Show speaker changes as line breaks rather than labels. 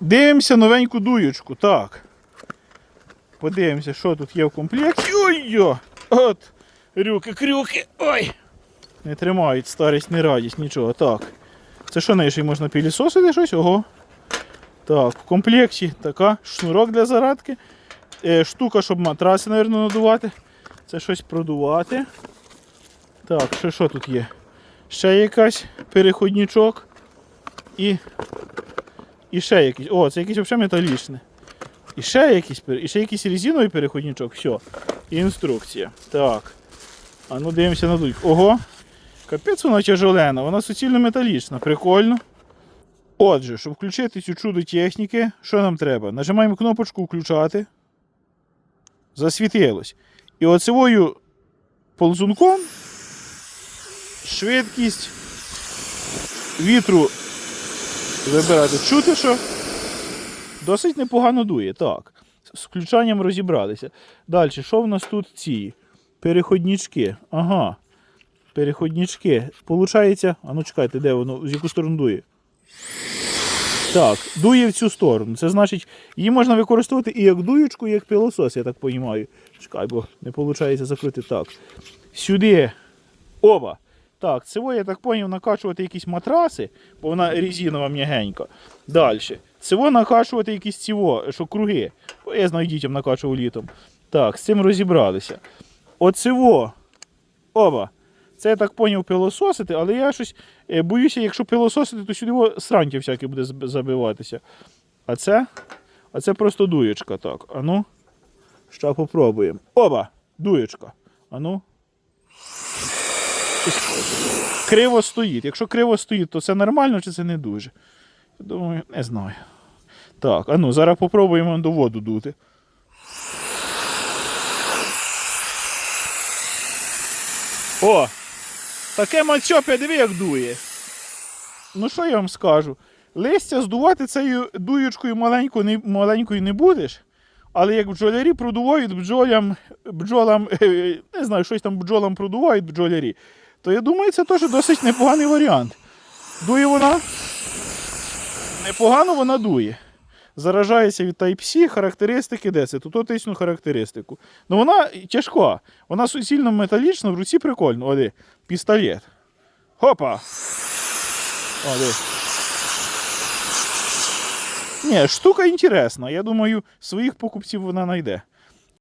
Дивимося новеньку дуючку. Так. Подивимося, що тут є в комплекті. Ой-йо! От! Рюки-крюки! Ой! Не тримають старість, не радість, нічого. Так. Це що неї можна пілісосити щось? Ого. Так, в комплекті така шнурок для зарадки. Е, штука, щоб матраси, мабуть, надувати. Це щось продувати. Так, ще що тут є? Ще якась переходничок. І. І ще якийсь. О, це якийсь взагалі металічний. І ще якийсь, і ще якийсь резиновий переходничок. Все. І інструкція. Так. А ну дивимося на дудь. Ого. Капець вона тяжелена, вона суцільно металічна. Прикольно. Отже, щоб включити цю чудо техніки, що нам треба? Нажимаємо кнопочку включати. Засвітилось. І оцевою ползунком швидкість вітру вибирати. Чути, що досить непогано дує. Так. З включанням розібралися. Далі, що в нас тут ці? Переходнички. Ага. Переходнички. Получається. А ну чекайте, де воно? З яку сторону дує? Так, дує в цю сторону. Це значить, її можна використовувати і як дуючку, і як пилосос, я так розумію. Чекай, бо не виходить закрити так. Сюди. Оба. Так, цього, я так зрозумів, накачувати якісь матраси, бо вона резинова м'ягенька. Далі. Цього накачувати якісь цього, що круги. Бо я знаю, дітям накачував літом. Так, з цим розібралися. Оцево. Оба. Це я так поняв пилососити, але я щось е, боюся, якщо пилососити, то сюди сранки всякі буде забиватися. А це? А це просто дуєчка. Так. А ну. Ще попробуємо. Оба! Дуєчка. А Щось Криво стоїть. Якщо криво стоїть, то це нормально чи це не дуже? Я думаю, не знаю. Так, а ну, зараз попробуємо до воду дути. О! Таке мальчопя, диви, як дує. Ну що я вам скажу? Листя здувати цією дуючкою маленькою не, маленькою не будеш. Але як бджолярі продувають бджолям, бджолам, е, не знаю, щось там бджолам продувають бджолярі, то я думаю, це теж досить непоганий варіант. Дує вона. Непогано вона дує. Заражається від Type-C, характеристики де це? Тут характеристику. Ну вона тяжка. Вона суцільно металічна, в руці прикольно. Оди, пістолет. Хопа! О, диви. Ні, штука інтересна. Я думаю, своїх покупців вона знайде.